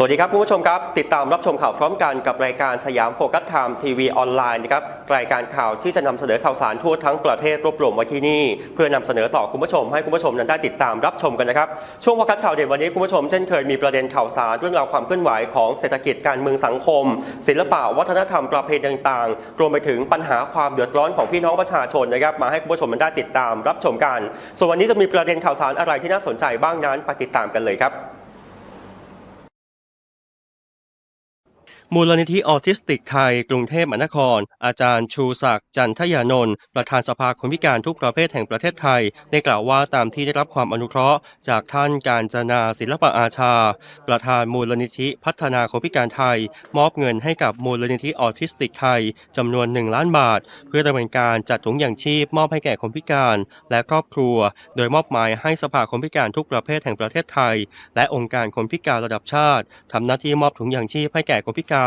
สวัสดีครับคุณผู้ชมครับ ติดตามรับชมข่าวพร้อมกันกับรายการสยามโฟกัสไทม์ทีวีออนไลน์นะครับรายการข่าวที่จะนำเสนอข่าวสารทั่วทั้งประเทศรวบรวมไว้ที่นี่ เพื่อนำเสนอต่อคุณผู้ชม ให้คุณผู้ชมนั้นได้ติดตามรับชมกันนะครับช่วงโฟกัสข่าวเด่นวันนี้คุณผู้ชมเช่นเคยมีประเด็นข่าวสารเรื่องราวความเคลื่อนไหวของเศรษฐกิจการเมืองสังคม ศิลปะวัฒนธรรมประเพณีต่างๆรวมไปถึงปัญหาความเดือดร้อนของพี่น้องประชาชนนะครับมาให้คุณผู้ชมนั้นได้ติดตามรับชมกัน ส่วนวันนี้จะมีประเด็นข่าวสารอะไรที่น่าสนใจบ้างนั้นไปติดตามกันเลยครับ มูลนิธิออทิสติกไทย กรุงเทพมหานคร อาจารย์ชูศักดิ์จันทยานนท์ประธานสภาคนพิการทุกประเภทแห่งประเทศไทย ได้กล่าวว่าตามที่ได้รับความอนุเคราะห์ จากท่านการจนาศิลปะอาชา ประธานมูลนิธิพัฒนาคนพิการไทย มอบเงินให้กับมูลนิธิออทิสติกไทยจำนวน 1 ล้านบาท เพื่อดำเนินการจัดถุงอย่างชีพมอบให้แก่คนพิการ และครอบครัว โดยมอบหมายให้สภาคนพิการทุกประเภทแห่งประเทศไทย และองค์การคนพิการระดับชาติทำหน้าที่มอบถุงอย่างชีพให้แก่คนพิการ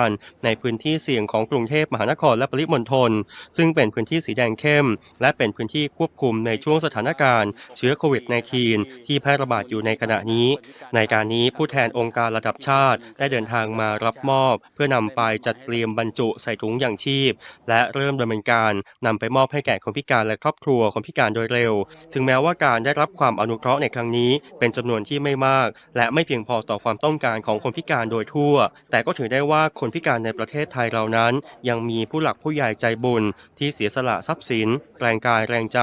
ในพื้นที่เสี่ยงของกรุงเทพมหานครและปริมณฑลซึ่งเป็นพื้นที่สีแดงเข้ม และเป็นพื้นที่ควบคุมในช่วงสถานการณ์เชื้อโควิด -19 ที่แพร่ระบาดอยู่ในขณะนี้ ในการนี้ผู้แทนองค์การระดับชาติได้เดินทางมารับมอบ เพื่อนำไปจัดเตรียมบรรจุใส่ถุงอย่างชีพ และเริ่มดำเนินการนำไปมอบให้แก่คนพิการและครอบครัวคนพิการโดยเร็ว ถึงแม้ว่าการได้รับความอนุเคราะห์ในครั้งนี้ เป็นจำนวนที่ไม่มาก และไม่เพียงพอต่อความต้องการของคนพิการโดยทั่ว แต่ก็ถือได้ว่าคนพิการในประเทศไทยเรานั้น ยังมีผู้หลักผู้ใหญ่ใจบุญ ที่เสียสละทรัพย์สิน แรงกายแรงใจ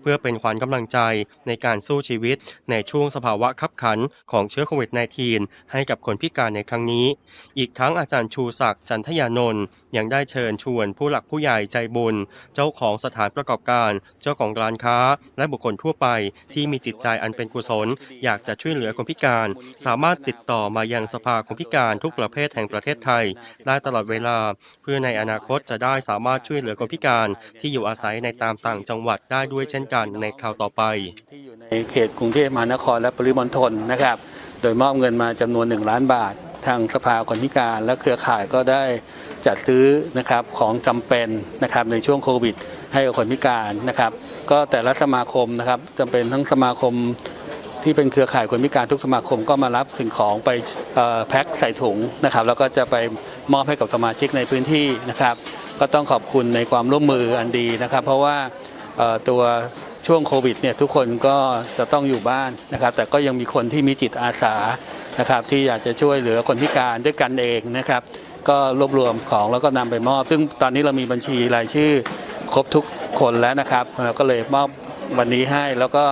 เพื่อเป็นขวัญกำลังใจในการสู้ชีวิต ในช่วงสภาวะขับขันของเชื้อโควิด -19 ให้กับคนพิการในครั้งนี้ อีกทั้งอาจารย์ชูศักดิ์จันทยานนท์ ยังได้เชิญชวนผู้หลักผู้ใหญ่ใจบุญ เจ้าของสถานประกอบการ เจ้าของร้านค้า และบุคคลทั่วไปที่มีจิตใจอันเป็นกุศล อยากจะช่วยเหลือคนพิการ สามารถติดต่อมายังสภาคนพิการทุกประเภทแห่งประเทศไทย ได้ตลอดเวลา เพื่อในอนาคตจะได้สามารถช่วยเหลือคนพิการที่อยู่อาศัยในตามต่างจังหวัดได้ด้วยเช่นกันในคราวต่อไป ที่อยู่ในเขตกรุงเทพมหานครและปริมณฑลนะครับ โดยมอบเงินมาจำนวน 1 ล้านบาท ทางสภาคนพิการและเครือข่ายก็ได้ จัดซื้อนะครับของจำเป็นนะครับในช่วงโควิด ให้กับคนพิการนะครับ ก็แต่ละสมาคมนะครับจำเป็นทั้งสมาคมที่เป็นเครือข่ายคนพิการทุกสมาคมก็มารับสิ่งของไปแพ็คใส่ถุงนะครับ แล้วก็จะไปมอบให้กับสมาชิกในพื้นที่นะครับ ก็ต้องขอบคุณในความร่วมมืออันดีนะครับ เพราะว่าตัวช่วงโควิดเนี่ยทุกคนก็จะต้องอยู่บ้านนะครับ แต่ก็ยังมีคนที่มีจิตอาสานะครับ ที่อยากจะช่วยเหลือคนพิการด้วยกันเองนะครับ ก็รวบรวมของแล้วก็นำไปมอบ ซึ่งตอนนี้เรามีบัญชีรายชื่อครบทุกคนแล้วนะครับเราก็เลยมอบวันนี้ให้แล้วก็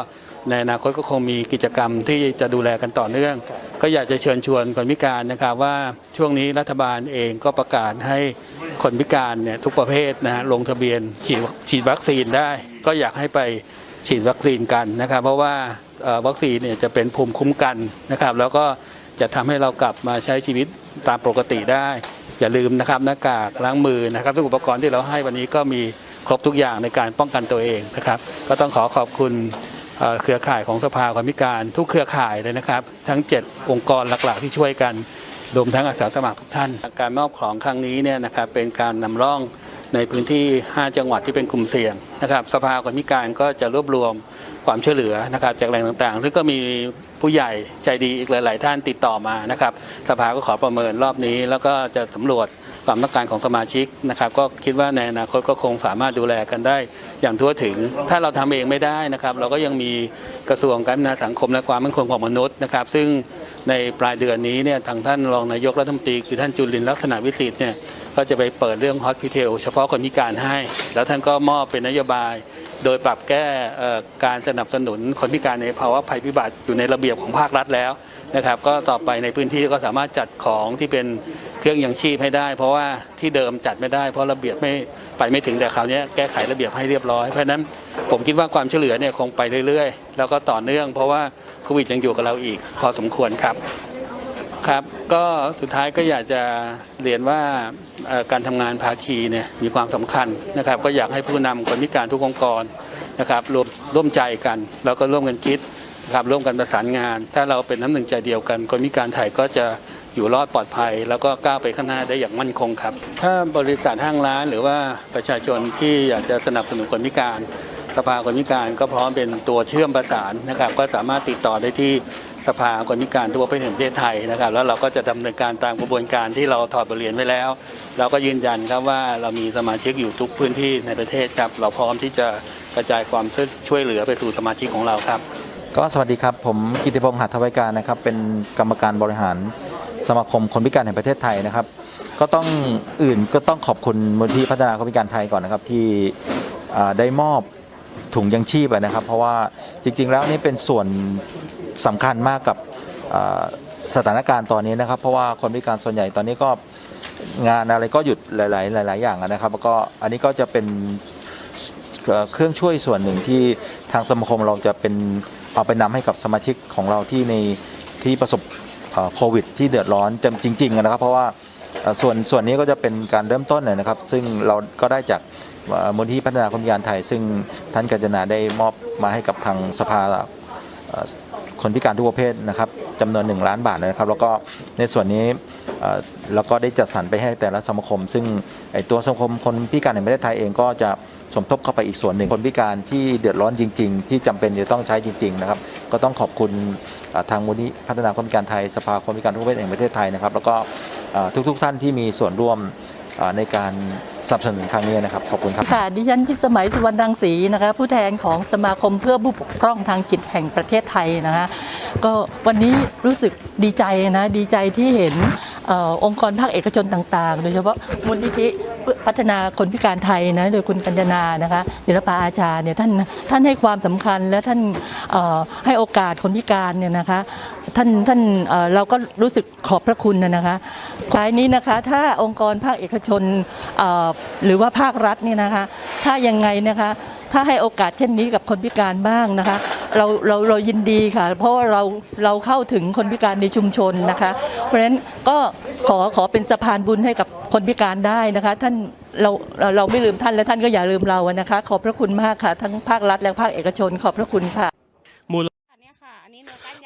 ในอนาคตก็คงมีกิจกรรมที่จะดูแลกันต่อเนื่อง ก็อยากจะเชิญชวนคนพิการนะครับว่าช่วงนี้รัฐบาลเองก็ประกาศให้คนพิการเนี่ยทุกประเภทนะฮะลงทะเบียนฉีดฉีดวัคซีนได้ ก็อยากให้ไปฉีดวัคซีนกันนะครับ เพราะว่าวัคซีนเนี่ยจะเป็นภูมิคุ้มกันนะครับ แล้วก็จะทำให้เรากลับมาใช้ชีวิตตามปกติได้ อย่าลืมนะครับหน้ากากล้างมือนะครับทุกอุปกรณ์ที่เราให้วันนี้ก็มีครบทุกอย่างในการป้องกันตัวเองนะครับ ก็ต้องขอขอบคุณเครือข่ายของสภาความพิการ ทุกเครือข่ายเลยนะครับ ทั้ง 7 องค์กรหลักๆ ที่ช่วยกันรวมทั้งอาสาสมัครทุกท่าน การมอบของครั้งนี้เนี่ยนะครับเป็นการนำร่องในพื้นที่ 5 จังหวัดที่เป็นกลุ่มเสี่ยงนะครับ สภาคนพิการก็จะรวบรวมความช่วยเหลือนะครับจากแหล่งต่างๆ ซึ่งก็มี ผู้ใหญ่ใจดีอีกหลาย ๆ ท่านติดต่อมานะครับ สภาก็ขอประเมินรอบนี้ แล้วก็จะสำรวจความต้องการของสมาชิกนะครับ ก็คิดว่าในอนาคตก็คงสามารถดูแลกันได้อย่างทั่วถึง ถ้าเราทำเองไม่ได้นะครับ เราก็ยังมีกระทรวงการพัฒนาสังคมและความมั่นคงของมนุษย์นะครับ ซึ่งในปลายเดือนนี้เนี่ยทางท่านรองนายกรัฐมนตรีคือท่านจุลินลักษณะวิสิทธิ์เนี่ยก็จะไปเปิดเรื่องฮอสพิเทลเฉพาะคนพิการให้ แล้วท่านก็มอบเป็นนโยบาย โดยปรับแก้การสนับสนุนคนพิการในภาวะภัยพิบัติอยู่ในระเบียบของภาครัฐแล้วนะครับ ก็ต่อไปในพื้นที่ก็สามารถจัดของที่เป็นเครื่องยังชีพให้ได้ เพราะว่าที่เดิมจัดไม่ได้ เพราะระเบียบไม่ไปไม่ถึงแต่คราวนี้แก้ไขระเบียบให้เรียบร้อยเพราะฉะนั้นผมคิดว่าความช่วยเหลือเนี่ยคงไปเรื่อยๆ แล้วก็ต่อเนื่อง เพราะว่าโควิดยังอยู่กับเราอีก พอสมควรครับ ครับก็สุดท้ายก็อยากจะเรียนว่าการทำงานภาคีเนี่ยมีความสำคัญนะครับ ก็อยากให้ผู้นำคนพิการทุกองค์กรนะครับร่วมร่วมใจกันแล้วก็ร่วมกันคิดนะครับร่วมกันประสานงาน ถ้าเราเป็นน้ำหนึ่งใจเดียวกัน คนพิการไทยก็จะอยู่รอดปลอดภัย แล้วก็ก้าวไปข้างหน้าได้อย่างมั่นคงครับ ถ้าบริษัทห้างร้านหรือว่าประชาชนที่อยากจะสนับสนุนคนพิการสภาคนพิการก็พร้อมเป็นตัวเชื่อมประสานนะครับ ก็สามารถติดต่อได้ที่ สภาคนพิการทั่วประเทศแห่งประเทศไทยนะครับ แล้วเราก็จะดำเนินการตามกระบวนการที่เราถอดบทเรียนไว้แล้ว เราก็ยืนยันครับว่าเรามีสมาชิกอยู่ทุกพื้นที่ในประเทศครับ เราพร้อมที่จะกระจายความช่วยเหลือไปสู่สมาชิกของเราครับ ก็สวัสดีครับ ผมกิติพงษ์หัตถวัยการนะครับ เป็นกรรมการบริหารสมาคมคนพิการแห่งประเทศไทยนะครับ ก็ต้องอื่นก็ต้องขอบคุณมูลที่พัฒนาคนพิการไทยก่อนนะครับที่ได้มอบถุงยังชีพนะครับ เพราะว่าจริง ๆ แล้วนี่เป็นส่วน สำคัญมากกับสถานการณ์ตอนนี้นะครับ เพราะว่าคนพิการส่วนใหญ่ตอนนี้ก็งานอะไรก็หยุดหลาย ๆ หลาย ๆ อย่างนะครับแล้วก็อันนี้ก็จะเป็นเครื่องช่วยส่วนหนึ่งที่ทางสมาคมเราจะเป็นเอาไปนำให้กับสมาชิกของเราที่ในที่ประสบโควิด ที่เดือดร้อนจจริง ๆ นะครับ เพราะว่าส่วนส่วนนี้ก็จะเป็นการเริ่มต้นนะครับ ซึ่งเราก็ได้จากมูลที่พัฒนาคนพิการไทย ซึ่งท่านกัญจนาได้มอบมาให้กับทางสภา คนพิการทุกประเภทนะครับจำนวน 1 ล้านบาทนะครับ แล้วก็ในส่วนนี้แล้วก็ได้จัดสรรไปให้แต่ละสมาคม ซึ่งไอตัวสมาคมคนพิการแห่งประเทศไทยเองก็จะสมทบเข้าไปอีกส่วนหนึ่ง คนพิการที่เดือดร้อนจริง ๆ ที่จำเป็นจะต้องใช้จริง ๆ นะครับ ก็ต้องขอบคุณทางมูลนิธิพัฒนาคนพิการไทยสภาคนพิการทุกประเภทแห่งประเทศไทยนะครับ แล้วก็ทุกๆท่านที่มีส่วนร่วมในการ สนับสนุนครั้งนี้นะครับ ขอบคุณครับ ค่ะ ดิฉันพิสมัยสุวรรณรังสีนะคะ ผู้แทนของสมาคมเพื่อผู้ปกครองทางจิตแห่งประเทศไทยนะคะก็วันนี้รู้สึกดีใจนะดีใจที่เห็นอองค์กรภาคเอกชนต่างๆ โดยเฉพาะมูลนิธิพัฒนาคนพิการไทยนะโดยคุณกัญจนานะคะศิลปาอาชาเนี่ยท่านท่านให้ความสำคัญและท่านให้โอกาสคนพิการเนี่ยนะคะท่านท่านเเราก็รู้สึกขอบพระคุณนะนะคะท้ายนี้นะคะถ้าองค์กรภาคเอกชนหรือว่าภาครัฐนี่นะคะ ถ้ายังไงนะคะถ้าให้โอกาสเช่นนี้กับคนพิการบ้างนะคะ เราเราเรายินดีค่ะ เพราะว่าเราเราเข้าถึงคนพิการในชุมชนนะคะ เพราะฉะนั้นก็ขอขอเป็นสะพานบุญให้กับคนพิการได้นะคะ ท่านเราเราเราไม่ลืมท่านและท่านก็อย่าลืมเราอะนะคะ ขอบพระคุณมากค่ะ ทั้งภาครัฐและภาคเอกชน ขอบพระคุณค่ะ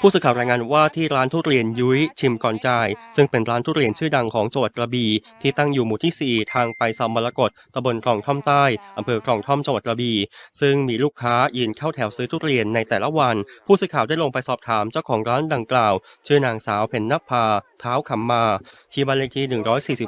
ผู้สื่อข่าวรายงานว่าที่ร้านทุเรียนยุ้ยชิมก่อนจ่าย ซึ่งเป็นร้านทุเรียนชื่อดังของจังหวัดกระบี่ที่ตั้งอยู่หมู่ที่ 4 ทางไปซำมรกตตำบลคลองท่อมใต้อำเภอคลองท่อมจังหวัดกระบี่ซึ่งมีลูกค้ายืนเข้าแถวซื้อทุเรียนในแต่ละวัน ผู้สื่อข่าวได้ลงไปสอบถามเจ้าของร้านดังกล่าว ชื่อนางสาวเพ็ญนภาเท้าคำมา ที่บ้านเลขที่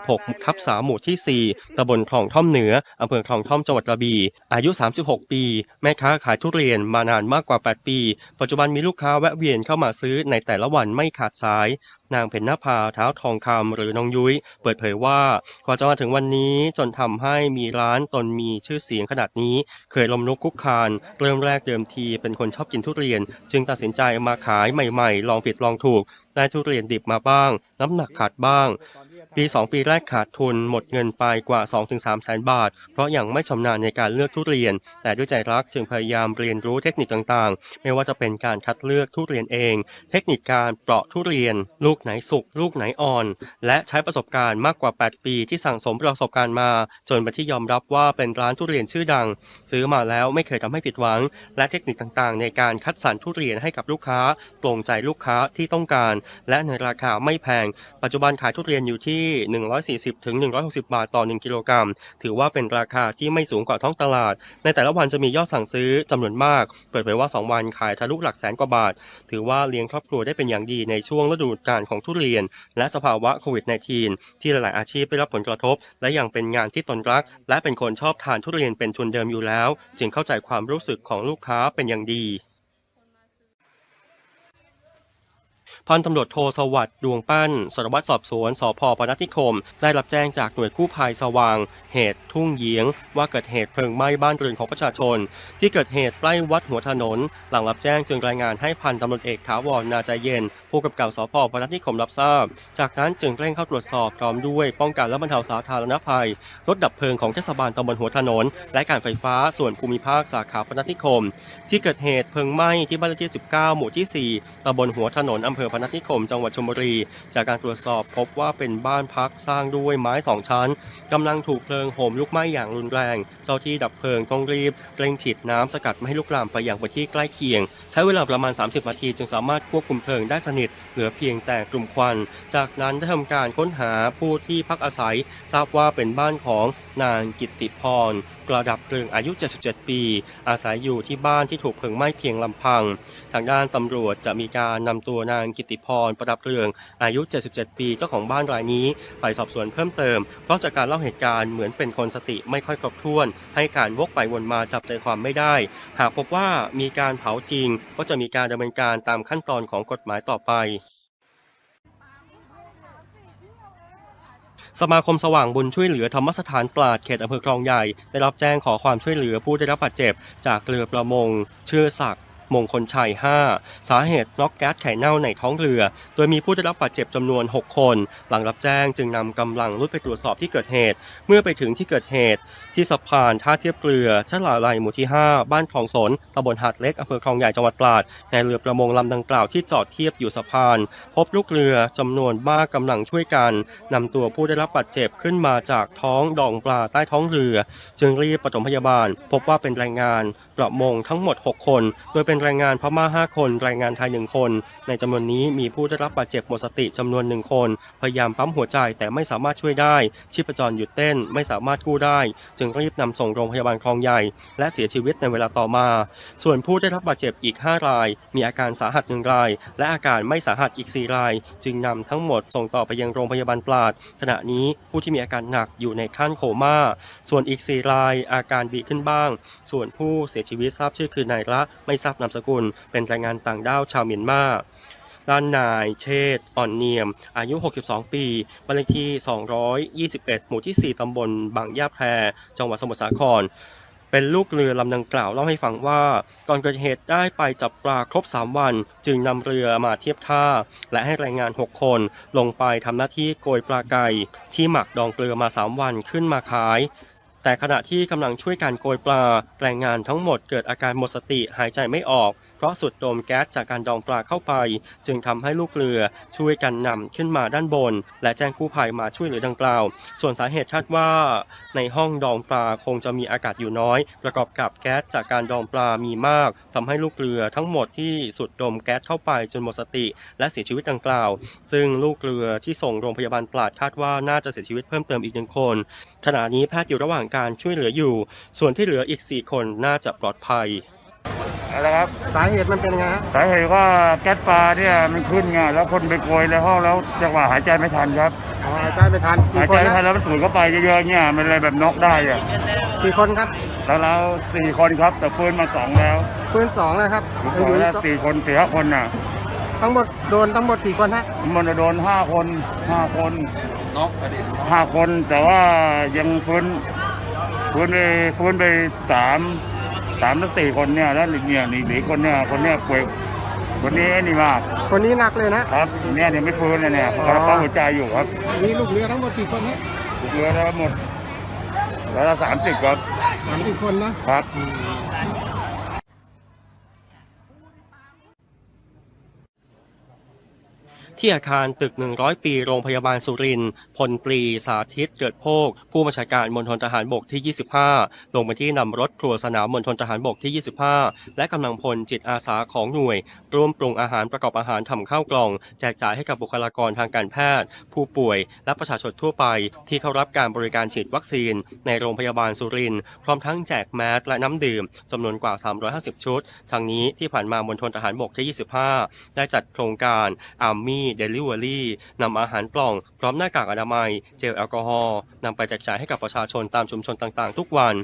146 ทับ3หมู่ที่ 4 ตำบลคลองท่อมเหนืออำเภอคลองท่อมจังหวัดกระบี่อายุ 36 ปี แม่ค้าขายทุเรียนมานานมากกว่า 8 ปี ปัจจุบันมีลูกค้าแวะเวียนเข้ามาซื้อในแต่ละวันไม่ขาดสาย นางเพ็ญนภาเท้าทองคำหรือน้องยุ้ย เปิดเผยว่ากว่าจะมาถึงวันนี้จนทำให้มีร้านตนมีชื่อเสียงขนาดนี้ เคยลมลุกคุกคาน เริ่มแรกเดิมทีเป็นคนชอบกินทุเรียน จึงตัดสินใจมาขายใหม่ๆ ลองผิดลองถูก ได้ทุเรียนดิบมาบ้าง น้ำหนักขาดบ้าง ปี 2 ปีแรกขาดทุนหมดเงินไปกว่า 2-3 แสนบาท เพราะยังไม่ชำนาญในการเลือกทุเรียน แต่ด้วยใจรักจึงพยายามเรียนรู้เทคนิคต่างๆ ไม่ว่าจะเป็นการคัดเลือกทุเรียนเอง เทคนิคการเปราะทุเรียน ลูกไหนสุกลูกไหนอ่อน และใช้ประสบการณ์มากกว่า 8 ปีที่สั่งสมประสบการณ์มา จนเป็นที่ยอมรับว่าเป็นร้านทุเรียนชื่อดัง ซื้อมาแล้วไม่เคยทำให้ผิดหวัง และเทคนิคต่างๆ ในการคัดสรรทุเรียนให้กับลูกค้า ตรงใจลูกค้าที่ต้องการ และในราคาไม่แพง ปัจจุบันขายทุเรียนอยู่ที่140ถึง160 บาทต่อ 1 กิโลกรัม ถือว่าเป็นราคาที่ไม่สูงกว่าท้องตลาด ในแต่ละวันจะมียอดสั่งซื้อจำนวนมาก เปิดเผยว่า 2 วันขายทะลุหลักแสนกว่าบาท ถือว่าเลี้ยงครอบครัวได้เป็นอย่างดีในช่วงฤดูกาลของทุเรียน และสภาวะโควิด -19 ที่หลายๆอาชีพได้รับผลกระทบ และยังเป็นงานที่ตนรัก และเป็นคนชอบทานทุเรียนเป็นทุนเดิมอยู่แล้ว จึงเข้าใจความรู้สึกของลูกค้าเป็นอย่างดี พันตำรวจโทสวัสด์ดวงปั้นสารวัตรสอบสวนสพปนัดนิคม ได้รับแจ้งจากหน่วยกู้ภัยสว่าง เหตุทุ่งเยียง ว่าเกิดเหตุเพลิงไหม้บ้านเรือนของประชาชน ที่เกิดเหตุใกล้วัดหัวถนน หลังรับแจ้งจึงรายงานให้พันตำรวจเอกถาวรนาใจเย็น ผู้กำกับสพปนัดนิคมรับทราบ จากนั้นจึงเร่งเข้าตรวจสอบพร้อมด้วยป้องกันและบรรเทาสาธารณภัยรถดับเพลิงของเทศบาลตำบลหัวถนน และการไฟฟ้าส่วนภูมิภาคสาขาพนัสนิคม ที่เกิดเหตุเพลิงไหม้ที่บ้านเลขที่ 19 หมู่ที่ 4ตำบลหัวถนนอำเภอพนัสนิคมจังหวัดชลบุรี จากการตรวจสอบพบว่าเป็นบ้านพักสร้างด้วยไม้สองชั้นกำลังถูกเพลิงโหมลุกไหม้อย่างรุนแรง เจ้าที่ดับเพลิงต้องรีบเร่งฉีดน้ำสกัดไม่ให้ลุกลามไปยังพื้นที่ใกล้เคียง ใช้เวลาประมาณ 30 นาทีจึงสามารถควบคุมเพลิงได้สนิท เหลือเพียงแต่กลุ่มควัน จากนั้นได้ทำการค้นหาผู้ที่พักอาศัย ทราบว่าเป็นบ้านของนางกิตติพร ระดับเพลิงอายุ 77 ปี อาศัยอยู่ที่บ้านที่ถูกเพลิงไหม้เพียงลำพัง ทางด้านตำรวจจะมีการนำตัวนางกิตติพรประดับเรืองอายุ 77 ปีเจ้าของบ้านรายนี้ ไปสอบสวนเพิ่มเติม เพราะจากการเล่าเหตุการณ์เหมือนเป็นคนสติไม่ค่อยครบถ้วน ให้การวกไปวนมาจับใจความไม่ได้ หากพบว่ามีการเผาจริง ก็จะมีการดำเนินการตามขั้นตอนของกฎหมายต่อไป สมาคมสว่างบุญช่วยเหลือธรรมสถานตราดเขตอำเภอคลองใหญ่ ได้รับแจ้งขอความช่วยเหลือผู้ได้รับบาดเจ็บจากเรือประมง เชื่อศักดิ์ มงคลชัย 5 สาเหตุน็อกแก๊สไข่เน่าในท้องเรือ โดยมีผู้ได้รับบาดเจ็บจำนวน 6 คน หลังรับแจ้งจึงนำกำลังรุดไปตรวจสอบที่เกิดเหตุ เมื่อไปถึงที่เกิดเหตุ ที่สะพานท่าเทียบเรือชลาลัยหมู่ที่ 5 บ้านคลองสนตำบลหาดเล็กอำเภอคลองใหญ่จังหวัดตราดในเรือประมงลำดังกล่าวที่จอดเทียบอยู่สะพาน พบลูกเรือจำนวนมากกำลังช่วยกันนำตัวผู้ได้รับบาดเจ็บขึ้นมาจากท้องดองปลาใต้ท้องเรือ จึงรีบปฐมพยาบาล พบว่าเป็นแรงงานประมงทั้งหมด 6 คน โดยเป็นแรงงานพม่า 5 คน แรงงานไทย 1 คน ในจำนวนนี้มีผู้ได้รับบาดเจ็บหมดสติจำนวน 1 คน พยายามปั๊มหัวใจแต่ไม่สามารถช่วยได้ ชีพจรหยุดเต้นไม่สามารถกู้ได้ จึงรีบนำส่งโรงพยาบาลคลองใหญ่ และเสียชีวิตในเวลาต่อมา ส่วนผู้ได้รับบาดเจ็บอีก 5 ราย มีอาการสาหัสหนึ่งราย และอาการไม่สาหัสอีก 4 ราย จึงนำทั้งหมดส่งต่อไปยังโรงพยาบาลปราดขณะนี้ผู้ที่มีอาการหนักอยู่ในขั้นโคม่า ส่วนอีก 4 รายอาการดีขึ้นบ้าง ส่วนผู้เสียชีวิตทราบชื่อคือนายละไม่ทราบนามสกุล เป็นแรงงานต่างด้าวชาวเมียนมาด้านนายเชษ์อ่อนเนียม อายุ 62 ปีบ้านเลขที่ 221 หมู่ที่ 4 ตำบลบางย่าแพร จังหวัดสมุทรสาคร เป็นลูกเรือลำดังกล่าวเล่าให้ฟังว่า ก่อนเกิดเหตุได้ไปจับปลาครบ 3 วัน จึงนำเรือมาเทียบท่า และให้แรงงาน 6 คนลงไปทำหน้าที่โกยปลาไก่ ที่หมักดองเกลือมา 3 วันขึ้นมาขาย แต่ขณะที่กำลังช่วยการโกยปลา แรงงานทั้งหมดเกิดอาการหมดสติหายใจไม่ออก เพราะสุดดมแก๊สจากการดองปลาเข้าไป จึงทำให้ลูกเรือช่วยกันนำขึ้นมาด้านบน และแจ้งกู้ภัยมาช่วยเหลือดังกล่าว ส่วนสาเหตุคาดว่า ในห้องดองปลาคงจะมีอากาศอยู่น้อย ประกอบกับแก๊สจากการดองปลามีมากทำให้ลูกเรือทั้งหมดที่สุดดมแก๊สเข้าไปจนหมดสติ และเสียชีวิตดังกล่าว ซึ่งลูกเรือที่ส่งโรงพยาบาลปราดคาดว่าน่าจะเสียชีวิตเพิ่มเติมอีกหนึ่งคน ขณะนี้แพทย์อยู่ระหว่างการช่วยเหลืออยู่ ส่วนที่เหลืออีก 4 คนน่าจะปลอดภัยอะไรครับสาเหตุมันเป็นไงฮะสาเหตุว่าแก๊สปลาเนี่ยมันขึ้นไงแล้วคนไปโกยในห้องแล้วจังหวะหายใจไม่ทันครับอ๋อหายใจไม่ทันกี่หายคใจนไม่ทันะนแล้วมันสูดเข้าไปเยอะๆเนี่ยมันเลยแบบน็อกได้อะกี่คนครับแล้วเราสี่คนครับ แต่ฟื้นมาสองแล้วปืนสองนะครับสองแล้วสี่คนสี่ห้าคนน่ะทั้งหมดโดนทั้งหมดกี่คนฮะมันโดนห้าคนห้าคนห้าคนแต่ว่ายังฟื้น ฟื้นไปฟื้นไปสามสามหรือสี่คนเนี่ยแล้วอีกเนี่ยนี่อีกคนเนี่ยคนเนี่ยป่วยคนนี้ไอ้นี่มากคนนี้หนักเลยนะ ครับเนี่ยเนี่ยไม่ฟื้นเลยเนี่ยเขาปั๊มหัวใจอยู่ครับมีลูกเรือทั้งหมดกี่คนฮะเหลือแล้วหมดแล้วสามสิบครับสามสิบคนนะครับ ที่อาคารตึก 100 ปีโรงพยาบาลสุรินทร์พลปรีสาธิตเกิดโภค ผู้บัญชาการมณฑลทหารบกที่ 25 ลงไปที่นำรถครัวสนามมณฑลทหารบกที่ 25 และกำลังพลจิตอาสาของหน่วย ร่วมปรุงอาหารประกอบอาหารทำข้าวกล่อง แจกจ่ายให้กับบุคลากรทางการแพทย์ ผู้ป่วย และประชาชนทั่วไป ที่เข้ารับการบริการฉีดวัคซีน ในโรงพยาบาลสุรินทร์พร้อมทั้งแจกแมสและน้ำดื่มจำนวนกว่า 350 ชุดทางนี้ที่ผ่านมามณฑลทหารบกที่ 25 ได้จัดโครงการ Army Delivery นำอาหารกล่อง พร้อมหน้ากากอนามัย เจลแอลกอฮอล์นำไปแจกจ่ายให้กับประชาชนตามชุมชนต่างๆ ทุกวัน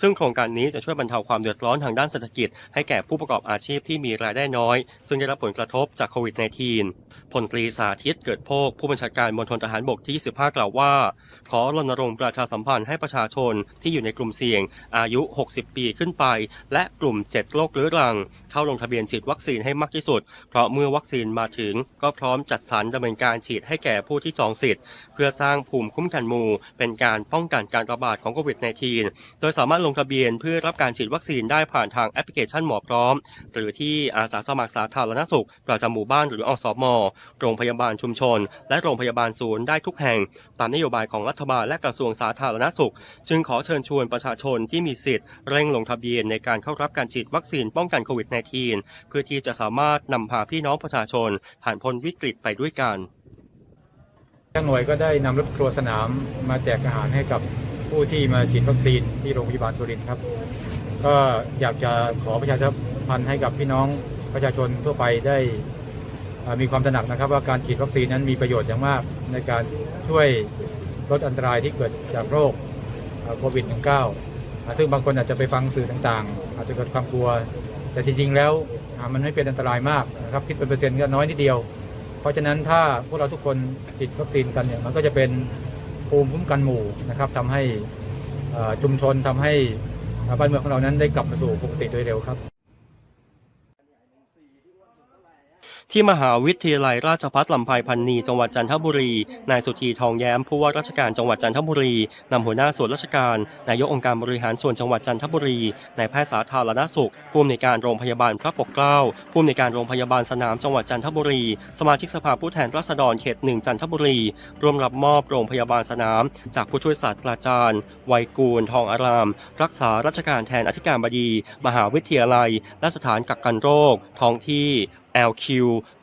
ซึ่งโครงการนี้จะช่วยบรรเทาความเดือดร้อนทางด้านเศรษฐกิจ ให้แก่ผู้ประกอบอาชีพที่มีรายได้น้อย ซึ่งได้รับผลกระทบจากโควิด -19 พลตรีสาธิตเกิดโภคผู้บัญชาการมณฑลทหารบกที่ 25 กล่าวว่า ขอรณรงค์ประชาสัมพันธ์ให้ประชาชนที่อยู่ในกลุ่มเสี่ยง อายุ 60 ปีขึ้นไป และกลุ่ม 7 โรคเรื้อรัง เข้าลงทะเบียนฉีดวัคซีนให้มากที่สุด เพราะเมื่อวัคซีนมาถึงก็พร้อมจัดสรรดำเนินการฉีดให้แก่ผู้ที่จองสิทธิ์ เพื่อสร้างภูมิคุ้มกันหมู่ เป็นการป้องกันการระบาดของโควิด -19 โดยสามารถลงทะเบียนเพื่อรับการฉีดวัคซีนได้ผ่านทางแอปพลิเคชันหมอพร้อม หรือที่อาสาสมัครสาธารณสุข ประจำหมู่บ้านหรืออสมโรงพยาบาลชุมชน และโรงพยาบาลศูนย์ได้ทุกแห่ง ตามนโยบายของรัฐบาลและกระทรวงสาธารณสุข จึงขอเชิญชวนประชาชนที่มีสิทธิ์เร่งลงทะเบียนในการเข้ารับการฉีดวัคซีนป้องกันโควิด -19 เพื่อที่จะสามารถนำพาพี่น้องประชาชนผ่านพ้นวิกฤตไปด้วยกันทางหน่วยก็ได้นำรถครัวสนามมาแจกอาหารให้กับผู้ที่มาฉีดวัคซีนที่โรงพยาบาลสุรินทร์ครับ ก็อยากจะขอประชาสัมพันธ์ให้กับพี่น้องประชาชนทั่วไปได้มีความตระหนักนะครับ ว่าการฉีดวัคซีนนั้นมีประโยชน์อย่างมากในการช่วยลดอันตรายที่เกิดจากโรคโควิด -19 อ่าซึ่งบางคนอาจจะไปฟังสื่อต่างๆ อาจจะเกิดความกลัว แต่จริงๆแล้วมันไม่เป็นอันตรายมากนะครับคิดเป็นเปอร์เซ็นต์ก็น้อยนิดเดียว ราะฉะนั้นถ้าพวกเราทุกคนติดวัคซีนกันเนี่ยมันก็จะเป็นภูมิคุ้มกันหมู่นะครับทำให้ชุมชนทำให้เอ่บ้านเมืองของเรานั้นได้กลับมาสู่ปกติโดยเร็วครับ ที่มหาวิทยาลัยราชภัฏลำไพพันนีจังหวัดจันทบุรี นายสุธีทองแย้มผู้ว่าราชการจังหวัดจันทบุรีนำหัวหน้าส่วนราชการ นายกองค์การบริหารส่วนจังหวัดจันทบุรีนายแพทย์สาธารณสุขผู้อำนวยการโรงพยาบาลพระปกเกล้าผู้อำนวยการโรงพยาบาลสนามจังหวัดจันทบุรี สมาชิกสภาผู้แทนราษฎรเขตหนึ่งจันทบุรีร่วมรับมอบโรงพยาบาลสนาม จากผู้ช่วยศาสตราจารย์ไวยกูลทองอาราม รักษาราชการแทนอธิการบดี มหาวิทยาลัย และสถานกักกันโรคท้องที่ LQ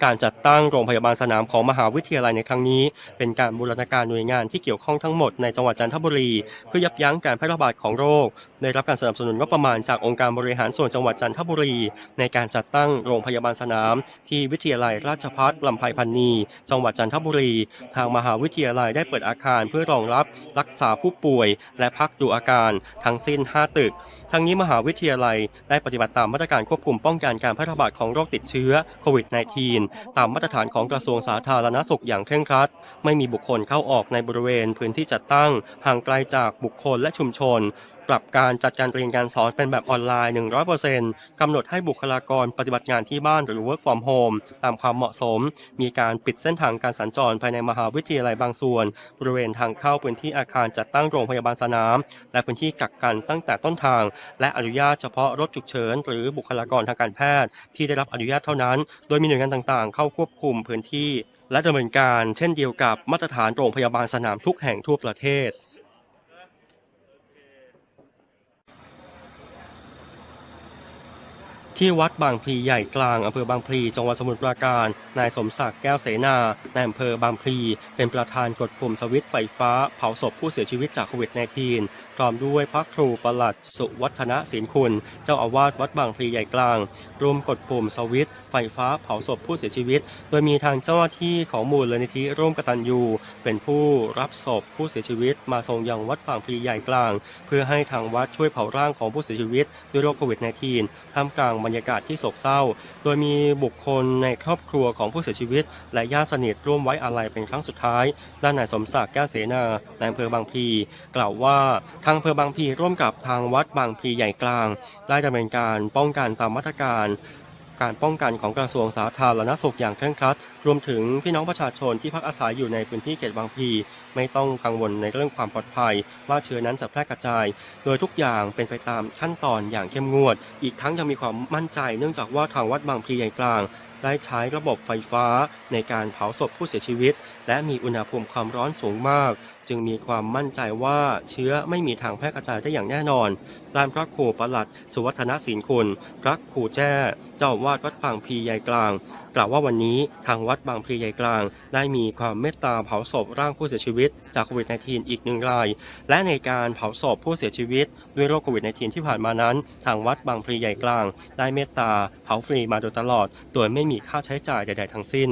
การจัดตั้งโรงพยาบาลสนามของมหาวิทยาลัยในครั้งนี้ เป็นการบูรณาการหน่วยงานที่เกี่ยวข้องทั้งหมดในจังหวัดจันทบุรี เพื่อยับยั้งการแพร่ระบาดของโรค ได้รับการสนับสนุนงบประมาณจากองค์การบริหารส่วนจังหวัดจันทบุรี ในการจัดตั้งโรงพยาบาลสนาม ที่วิทยาลัยราชภัฏลำไพพันนีจังหวัดจันทบุรี ทางมหาวิทยาลัยได้เปิดอาคารเพื่อรองรับรักษาผู้ป่วย และพักดูอาการทั้งสิ้น 5 ตึก ทั้งนี้มหาวิทยาลัยได้ปฏิบัติตามมาตรการควบคุมป้องกันการแพร่ระบาดของโรคติดเชื้อโควิด -19 ตามมาตรฐานของกระทรวงสาธารณสุขอย่างเคร่งครัด ไม่มีบุคคลเข้าออกในบริเวณพื้นที่จัดตั้ง ห่างไกลจากบุคคลและชุมชน ปรับการจัดการเรียนการสอนเป็นแบบออนไลน์ 100%กำหนดให้บุคลากรปฏิบัติงานที่บ้านหรือ work from home ตามความเหมาะสม มีการปิดเส้นทางการสัญจรภายในมหาวิทยาลัยบางส่วน บริเวณทางเข้าพื้นที่อาคารจัดตั้งโรงพยาบาลสนาม และพื้นที่กักกันตั้งแต่ต้นทาง และอนุญาตเฉพาะรถฉุกเฉินหรือบุคลากรทางการแพทย์ ที่ได้รับอนุญาตเท่านั้น โดยมีหน่วยงานต่างๆ เข้าควบคุมพื้นที่ และดำเนินการเช่นเดียวกับมาตรฐานโรงพยาบาลสนามทุกแห่งทั่วประเทศ ที่วัดบางพลีใหญ่กลางอำเภอบางพลีจังหวัดสมุทรปราการ นายสมศักดิ์แก้วเสนาในอำเภอบางพลีเป็นประธานกดปุ่มสวิตไฟฟ้า เผาศพผู้เสียชีวิตจากโควิด -19 พร้อมด้วยพระครูประหลัดสุวัฒนศิลคุณ เจ้าอาวาสวัดบางพลีใหญ่กลางร่วมกดปุ่มสวิตไฟฟ้าเผาศพผู้เสียชีวิต โดยมีทางเจ้าหน้าที่ของมูลนิธิร่วมกตัญญูเป็นผู้รับศพผู้เสียชีวิต มาส่งยังวัดบางพลีใหญ่กลาง เพื่อให้ทางวัดช่วยเผาร่างของผู้เสียชีวิตด้วยโรคโควิด -19 ท่ามกลางบรรยากาศที่โศกเศร้า โดยมีบุคคลในครอบครัวของผู้เสียชีวิต และญาติสนิทร่วมไว้อาลัยเป็นครั้งสุดท้าย ด้านนายสมศักดิ์แก้วเสนาในอำเภอบางพลีกล่าวว่าทางอำเภอบางพลีร่วมกับทางวัดบางพลีใหญ่กลาง ได้ดำเนินการป้องกันตามมาตรการ การป้องกันของกระทรวงสาธารณสุขอย่างเคร่งครัด รวมถึงพี่น้องประชาชนที่พักอาศัยอยู่ในพื้นที่เขตบางพี ไม่ต้องกังวลในเรื่องความปลอดภัย ว่าเชื้อนั้นจะแพร่กระจาย โดยทุกอย่างเป็นไปตามขั้นตอนอย่างเข้มงวด อีกทั้งยังมีความมั่นใจ เนื่องจากว่าทางวัดบางพลีใหญ่กลางได้ใช้ระบบไฟฟ้าในการเผาศพผู้เสียชีวิต และมีอุณหภูมิความร้อนสูงมาก จึงมีความมั่นใจว่าเชื้อไม่มีทางแพร่กระจายได้อย่างแน่นอนด้านพระครูประหลัด สุวัฒนศิลคุณ พระครูแจ้ เจ้าวาดวัดบางพลีใหญ่กลาง กล่าวว่าวันนี้ทางวัดบางพลีใหญ่กลาง ได้มีความเมตตาเผาศพร่างผู้เสียชีวิต จากโควิด -19 อีกหนึ่งราย และในการเผาศพผู้เสียชีวิต ด้วยโรคโควิด -19 ที่ผ่านมานั้น ทางวัดบางพลีใหญ่กลาง ได้เมตตาเผาฟรีมาโดยตลอด โดยไม่มีค่าใช้จ่ายใด ๆ ทั้งสิ้น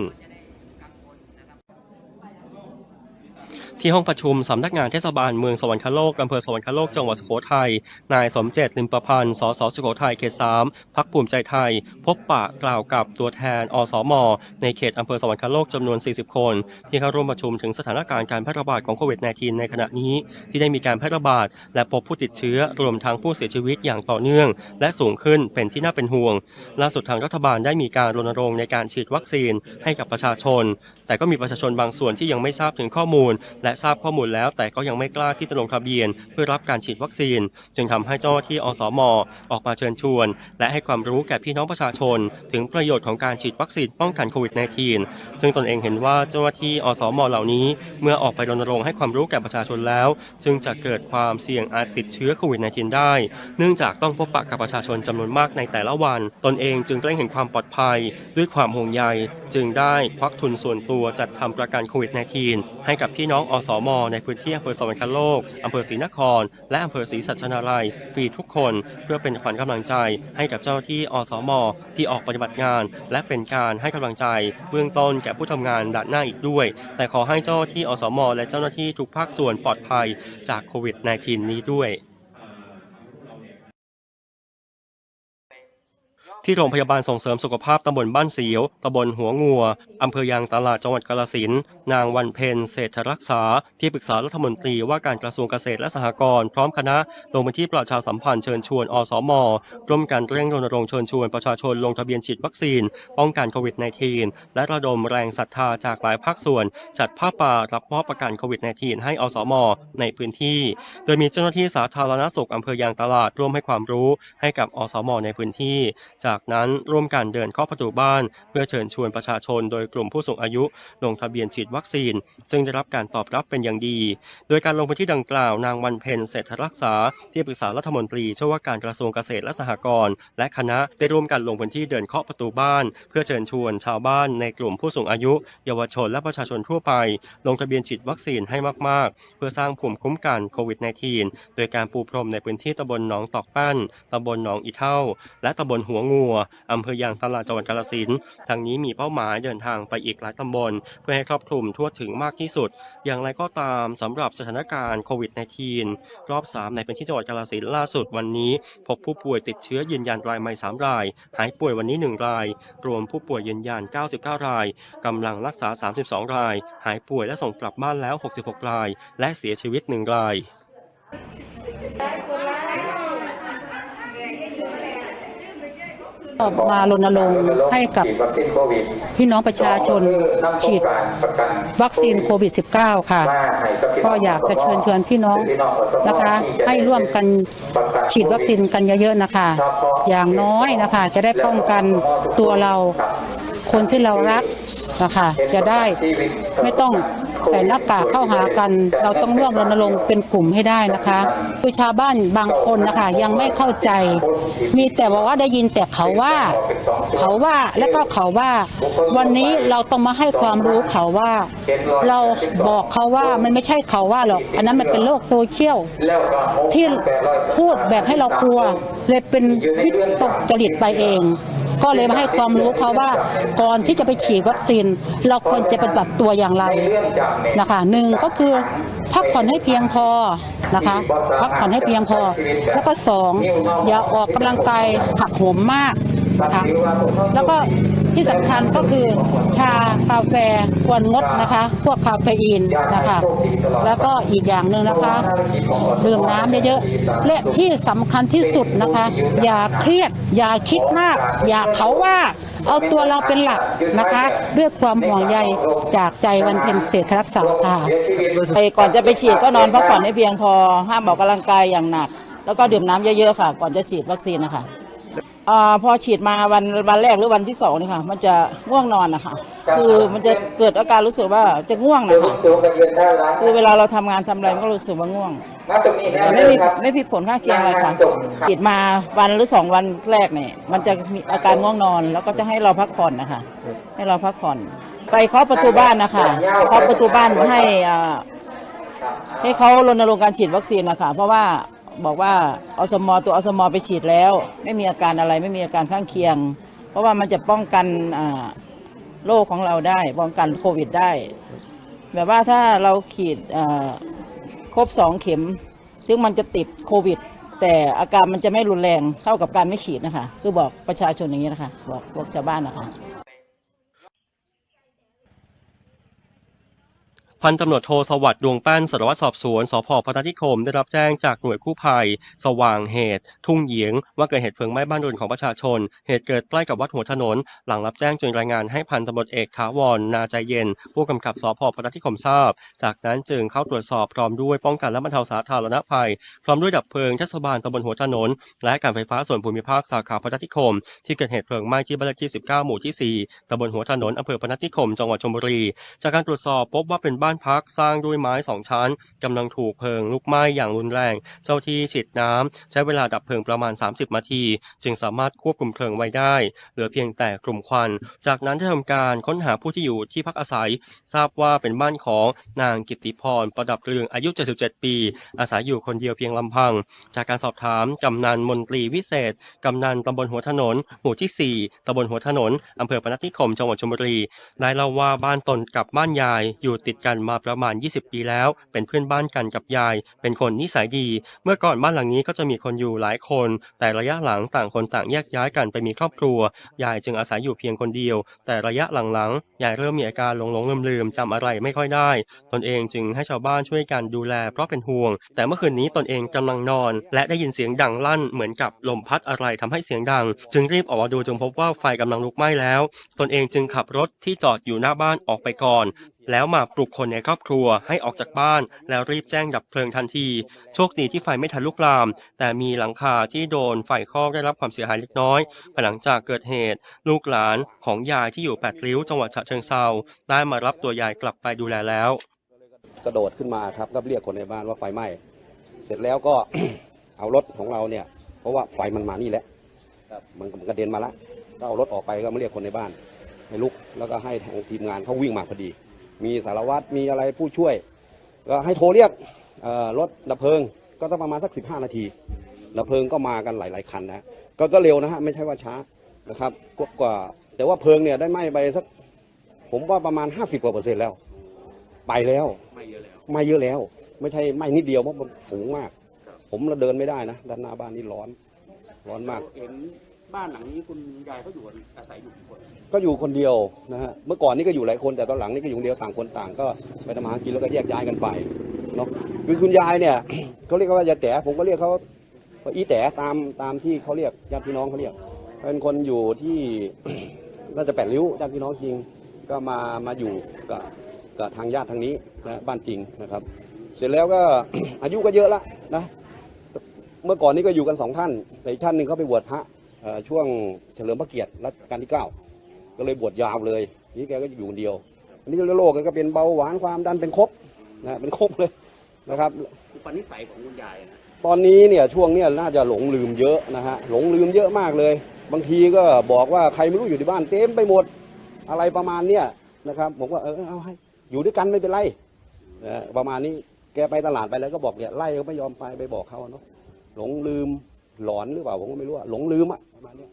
ที่ห้องประชุมสำนักงานเทศบาลเมืองสวรรคโลกอำเภอสวรรคโลกจังหวัดสุโขทัย นายสมเจตลิมประพันธ์ สสสุโขทัยเขตสามพักภูมิใจไทย พบปะกล่าวกับตัวแทน อสม ในเขตอำเภอสวรรคโลกจำนวน 40 คน ที่เข้าร่วมประชุมถึงสถานการณ์การแพร่ระบาดของโควิด -19 ในขณะนี้ ที่ได้มีการแพร่ระบาด และพบผู้ติดเชื้อรวมทั้งผู้เสียชีวิตอย่างต่อเนื่อง และสูงขึ้นเป็นที่น่าเป็นห่วง ล่าสุดทางรัฐบาลได้มีการรณรงค์ในการฉีดวัคซีนให้กับประชาชน แต่ก็มีประชาชนบางส่วนที่ยังไม่ทราบถึงข้อมูล และทราบข้อมูลแล้ว แต่ก็ยังไม่กล้าที่จะลงทะเบียน เพื่อรับการฉีดวัคซีน จึงทำให้เจ้าหน้าที่อสมออกมาเชิญชวน และให้ความรู้แก่พี่น้องประชาชน ถึงประโยชน์ของการฉีดวัคซีนป้องกันโควิด -19 ซึ่งตนเองเห็นว่าเจ้าหน้าที่อสมเหล่านี้ เมื่อออกไปรณรงค์ให้ความรู้แก่ประชาชนแล้วซึ่งจะเกิดความเสี่ยงอาจติดเชื้อโควิด -19 ได้ เนื่องจากต้องพบปะกับประชาชนจำนวนมากในแต่ละวัน ตนเองจึงเร่งเห็นความปลอดภัย ด้วยความห่วงใย จึงได้ควักทุนส่วนตัวจัดทำประกันโควิด -19 ให้กับพี่น้องอสมในพื้นที่อำเภอสวรรคโลกอำเภอศรีนคร และอำเภอศรีสัชนาลัยฟรีทุกคน เพื่อเป็นขวัญกำลังใจให้กับเจ้าที่อสมที่ออกปฏิบัติงาน และเป็นการให้กำลังใจเบื้องต้นแก่ผู้ทำงานด่านหน้าอีกด้วย แต่ขอให้เจ้าหน้าที่อสมและเจ้าหน้าที่ทุกภาคส่วนปลอดภัยจากโควิด -19 นี้ด้วย ที่โรงพยาบาลส่งเสริมสุขภาพตำบลบ้านเสียว ตำบลหัวงัว อำเภอยางตลาดจังหวัดกาฬสินธุ์นางวันเพ็ญเศรษฐรักษา ที่ปรึกษารัฐมนตรีว่าการกระทรวงเกษตรและสหกรณ์พร้อมคณะลงพื้นที่ประชาสัมพันธ์เชิญชวนอสมร่วมกันเร่งรณรงค์เชิญชวนประชาชนลงทะเบียนฉีดวัคซีน ป้องกันโควิด -19 และระดมแรงศรัทธาจากหลายภาคส่วน จัดผ้าป่ารับมอบประกันโควิด -19 ให้อสมในพื้นที่ โดยมีเจ้าหน้าที่สาธารณสุขอำเภอยางตลาดร่วมให้ความรู้ให้กับอสมในพื้นที่จากนั้นร่วมกันเดินเข้าประตูบ้าน เพื่อเชิญชวนประชาชนโดยกลุ่มผู้สูงอายุลงทะเบียนฉีดวัคซีน ซึ่งได้รับการตอบรับเป็นอย่างดี โดยการลงพื้นที่ดังกล่าวนางวันเพ็ญเศรษฐรักษา ที่ปรึกษารัฐมนตรีช่วยว่าการกระทรวงเกษตรและสหกรณ์และคณะได้ร่วมกันลงพื้นที่เดินเคาะประตูบ้าน เพื่อเชิญชวนชาวบ้านในกลุ่มผู้สูงอายุ เยาวชนและประชาชนทั่วไป ลงทะเบียนฉีดวัคซีนให้มาก ๆ เพื่อสร้างภูมิคุ้มกันโควิด -19 โดยการปูพรมในพื้นที่ตำบลหนองตอกแป้นตำบลหนองอีเท่า และตำบลหัวงัวอำเภอยางตลาดจังหวัดกาฬสินธุ์ทางนี้มีเป้าหมายเดินทางไปอีกหลายตำบล เพื่อให้ครอบคลุมทั่วถึงมากที่สุด อย่างไรก็ตามสำหรับสถานการณ์โควิด -19 รอบ 3 ในพื้นที่จังหวัดกาฬสินธุ์ล่าสุดวันนี้ พบผู้ป่วยติดเชื้อยืนยันรายใหม่ 3 ราย หายป่วยวันนี้ 1 ราย รวมผู้ป่วยยืนยัน 99 รายกำลังรักษา 32 ราย หายป่วยและส่งกลับบ้านแล้ว 66 ราย และเสียชีวิต 1 ราย มารณรงค์ให้กับพี่น้องประชาชนฉีดวัคซีนโควิด -19 ค่ะ ก็อยากจะเชิญชวนพี่น้องนะคะ ให้ร่วมกันฉีดวัคซีนกันเยอะๆนะคะ อย่างน้อยนะคะ จะได้ป้องกันตัวเราคนที่เรารักนะคะจะได้ไม่ต้อง ใส่หน้ากากเข้าหากัน เราต้องร่วมรณรงค์เป็นกลุ่มให้ได้นะคะคือชาวบ้านบางคนนะคะยังไม่เข้าใจ มีแต่บอกว่าได้ยินแต่เขาว่า เขาว่าและก็เขาว่า วันนี้เราต้องมาให้ความรู้เขาว่า เราบอกเขาว่ามันไม่ใช่เขาว่าหรอก อันนั้นมันเป็นโลกโซเชียลที่พูดแบบให้เรากลัวเลยเป็นวิตกจริตไปเอง ก็เลยมาให้ความรู้เขาว่าก่อนที่จะไปฉีดวัคซีน เราควรจะปฏิบัติตัวอย่างไรนะคะหนึ่งก็คือพักผ่อนให้เพียงพอนะคะพักผ่อนให้เพียงพอ แล้วก็สองอย่าออกกำลังกายหักโหมมากนะคะแล้วก็ ที่สำคัญก็คือชากาแฟควรงดนะคะ พวกคาเฟอีนนะคะ แล้วก็อีกอย่างหนึ่งนะคะ ดื่มน้ำเยอะๆและที่สำคัญที่สุดนะคะ อย่าเครียด อย่าคิดมาก อย่าเขาว่าเอาตัวเราเป็นหลักนะคะ ด้วยความห่วงใยจากใจวันเพ็ญเศรษฐรักษาค่ะไปก่อนจะไปฉีดก็นอนพักผ่อนให้เพียงพอห้ามออกกำลังกายอย่างหนัก แล้วก็ดื่มน้ำเยอะๆค่ะก่อนจะฉีดวัคซีนนะคะ อาพอฉีดมาวันวันแรกหรือวันที่สองนี่ค่ะ มันจะง่วงนอนนะคะคือมันจะเกิดอาการรู้สึกว่าจะง่วงนะคะคือเวลาเราทำงานทำอะไรมันก็รู้สึกว่าง่วงแต่ไม่มีไม่มีผลข้างเคียงอะไรค่ะฉีดมาวันหรือสองวันแรกเนี่ยมันจะมีอาการง่วงนอน แล้วก็จะให้เราพักผ่อนนะคะ ให้เราพักผ่อน ไปเคาะประตูบ้านนะคะเคาะประตูบ้านให้อ่าให้เขารณรงค์การฉีดวัคซีนนะคะเพราะว่า บอกว่าอสมตัวอสมไปฉีดแล้ว ไม่มีอาการอะไรไม่มีอาการข้างเคียง เพราะว่ามันจะป้องกันโรคของเราได้ป้องกันโควิดได้ แบบว่าถ้าเราขีดครบสองเข็ม ถึงมันจะติดโควิด แต่อาการมันจะไม่รุนแรงเท่ากับการไม่ฉีดนะคะ คือบอกประชาชนอย่างนี้นะคะ บอกบอกชาวบ้านนะคะ พันตำรวจโทสวัสดิ์ดวงแป้นสารวัตรสอบสวนสพพนัสนิคม ได้รับแจ้งจากหน่วยกู้ภัย สว่างเหตุ ทุ่งเหยียง ว่าเกิดเหตุเพลิงไหม้บ้านเรือนของประชาชน เหตุเกิดใกล้กับวัดหัวถนน หลังรับแจ้งจึงรายงานให้พันตำรวจเอกถาวรนาใจเย็น ผู้กำกับสพพนัสนิคมทราบ จากนั้นจึงเข้าตรวจสอบพร้อมด้วยป้องกันและบรรเทาสาธารณภัย พร้อมด้วยดับเพลิงเทศบาลตำบลหัวถนน และการไฟฟ้าส่วนภูมิภาคสาขาพนัสนิคม ที่เกิดเหตุเพลิงไหม้ที่บ้านเลขที่ 19 หมู่ที่ 4ตำบลหัวถนนอำเภอพนัสนิคม จังหวัดชลบุรี จากการตรวจสอบพบว่าเป็นบ้านพักสร้างด้วยไม้สองชั้นกำลังถูกเพลิงลุกไหม้อย่างรุนแรง เจ้าที่ฉีดน้ำใช้เวลาดับเพลิงประมาณ 30 นาที จึงสามารถควบคุมเพลิงไว้ได้ เหลือเพียงแต่กลุ่มควัน จากนั้นได้ทำการค้นหาผู้ที่อยู่ที่พักอาศัย ทราบว่าเป็นบ้านของนางกิติพรประดับเรืองอายุ 77 ปี อาศัยอยู่คนเดียวเพียงลำพัง จากการสอบถามกำนันมนตรีวิเศษกำนันตำบลหัวถนน หมู่ที่ 4ตำบลหัวถนนอำเภอพนัสนิคมจังหวัดชลบุรีได้เล่าว่าบ้านตนกับบ้านยายอยู่ติดกันมาประมาณ 20 ปีแล้ว เป็นเพื่อนบ้านกันกับยาย เป็นคนนิสัยดี เมื่อก่อนบ้านหลังนี้ก็จะมีคนอยู่หลายคน แต่ระยะหลังต่างคนต่างแยกย้ายกันไปมีครอบครัว ยายจึงอาศัยอยู่เพียงคนเดียว แต่ระยะหลังๆ ยายเริ่มมีอาการหลงหลงลืมลืมจำอะไรไม่ค่อยได้ ตนเองจึงให้ชาวบ้านช่วยกันดูแลเพราะเป็นห่วง แต่เมื่อคืนนี้ตนเองกำลังนอน และได้ยินเสียงดังลั่นเหมือนกับลมพัดอะไรทำให้เสียงดัง จึงรีบออกมาดูจึงพบว่าไฟกำลังลุกไหม้แล้ว ตนเองจึงขับรถที่จอดอยู่หน้าบ้านออกไปก่อน แล้วมาปลุกคนในครอบครัวให้ออกจากบ้าน แล้วรีบแจ้งดับเพลิงทันที โชคดีที่ไฟไม่ทันลุกลาม แต่มีหลังคาที่โดนไฟคลอกได้รับความเสียหายเล็กน้อยภายหลังจากเกิดเหตุ ลูกหลานของยายที่อยู่แปดริ้วจังหวัดฉะเชิงเทราได้มารับตัวยายกลับไปดูแลแล้ว กระโดดขึ้นมาครับก็เรียกคนในบ้านว่าไฟไหม้เสร็จแล้วก็ เอารถของเราเนี่ย เพราะว่าไฟมันมานี่แหละมันมันกระเด็นมาแล้วก็เอารถออกไปก็มาเรียกคนในบ้านให้ลุกแล้วก็ให้ทางทีมงานเขาวิ่งมาพอดี มีสารวัตรมีอะไรผู้ช่วย ก็ให้โทรเรียกเอ่อรถดับเพลิง ก็ต้องประมาณสักสิบห้านาทีดับเพลิงก็มากันหลาย ๆ คันนะก็ก็เร็วนะฮะไม่ใช่ว่าช้านะครับกว่ากว่า แต่ว่าเพลิงเนี่ยได้ไหม้ไปสัก ผมว่าประมาณ 50กว่าเปอร์เซ็นต์แล้ว ไปแล้วไม่เยอะแล้วไม่ใช่ไหม่นิดเดียวเพราะมันสูงมาก ผมเราเดินไม่ได้นะด้านหน้าบ้านนี่ร้อน ร้อนมากเห็นบ้านหลังนี้คุณยายเขาอยู่อาศัยอยู่กี่คน ก็อยู่คนเดียวนะฮะเมื่อก่อนนี่ก็อยู่หลายคนแต่ตอนหลังนี่ก็อยู่คนเดียวต่างคนต่าง ก็ไปทำมาหากินแล้วก็แยกย้ายกันไปเนาะคือคุณยายเนี่ยเขาเรียกว่ายายแต๋ผมก็เรียกเขาว่าอีแต๋ตามตามที่เขาเรียกญาติพี่น้องเขาเรียกเป็นคนอยู่ที่น่าจะแปดริ้วญาติพี่น้องจริงก็มามาอยู่กับกับทางญาติทางนี้นะบ้านจริงนะครับ เสร็จแล้วก็อายุก็เยอะละนะเมื่อก่อนนี้ก็อยู่กันสองท่านแต่อีกท่านหนึ่งเขาไปบวชพระช่วงเฉลิมพระเกียรติรัชกาลที่เก้า ก็เลยบวชยาวเลยนี่แกก็อยู่คนเดียวอันนี้โรคแกก็เป็นเบาหวานความดันเป็นครบนะเป็นครบเลยนะครับอุปนิสัยของคุณยายนะตอนนี้เนี่ยช่วงเนี้ยน่าจะหลงลืมเยอะนะฮะหลงลืมเยอะมากเลย บางทีก็บอกว่าใครไม่รู้อยู่ที่บ้านเต็มไปหมดอะไรประมาณเนี้ยนะครับผมว่าเออเอาให้อยู่ด้วยกันไม่เป็นไรนะประมาณนี้แกไปตลาดไปแล้วก็บอกเนี่ยไล่ก็ไม่ยอมไปไปบอกเขาอะเนาะหลงลืมหลอนหรือเปล่าผมก็ไม่รู้อะหลงลืมอะประมาณเนี้ย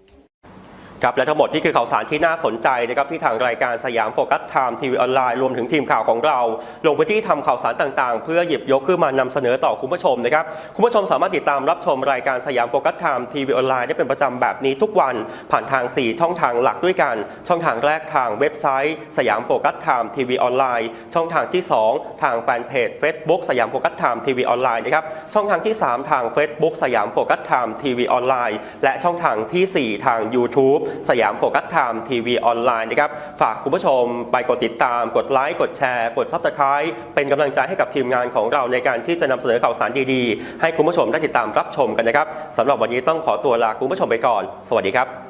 ครับและทั้งหมดนี่คือข่าวสารที่น่าสนใจนะครับที่ทางรายการสยามโฟกัสไทม์ทีวีออนไลน์รวมถึงทีมข่าวของเรา ลงพื้นที่ทำข่าวสารต่างๆ เพื่อหยิบยกขึ้นมานำเสนอต่อคุณผู้ชมนะครับคุณผู้ชมสามารถติดตามรับชมรายการสยามโฟกัสไทม์ทีวีออนไลน์ได้เป็นประจำแบบนี้ทุกวันผ่านทาง 4 ช่องทางหลักด้วยกัน ช่องทางแรกทางเว็บไซต์สยามโฟกัสไทม์ทีวีออนไลน์ช่องทางที่ 2 ทางแฟนเพจ Facebook สยามโฟกัสไทม์ทีวีออนไลน์นะครับช่องทางที่ 3 ทาง Facebook สยามโฟกัสไทม์ทีวีออนไลน์และช่องทางทีสี่4 ทาง YouTube สยามโฟกัสไทม์ทีวีออนไลน์นะครับฝากคุณผู้ชมไปกดติดตาม กดไลค์กดแชร์ กดซับสไคร b e เป็นกำลังใจให้กับทีมงานของเราในการที่จะนำเสนอข่าวสารดีๆ ให้คุณผู้ชมได้ติดตามรับชมกันนะครับสำหรับวันนี้ต้องขอตัวลาคุณผู้ชมไปก่อน สวัสดีครับ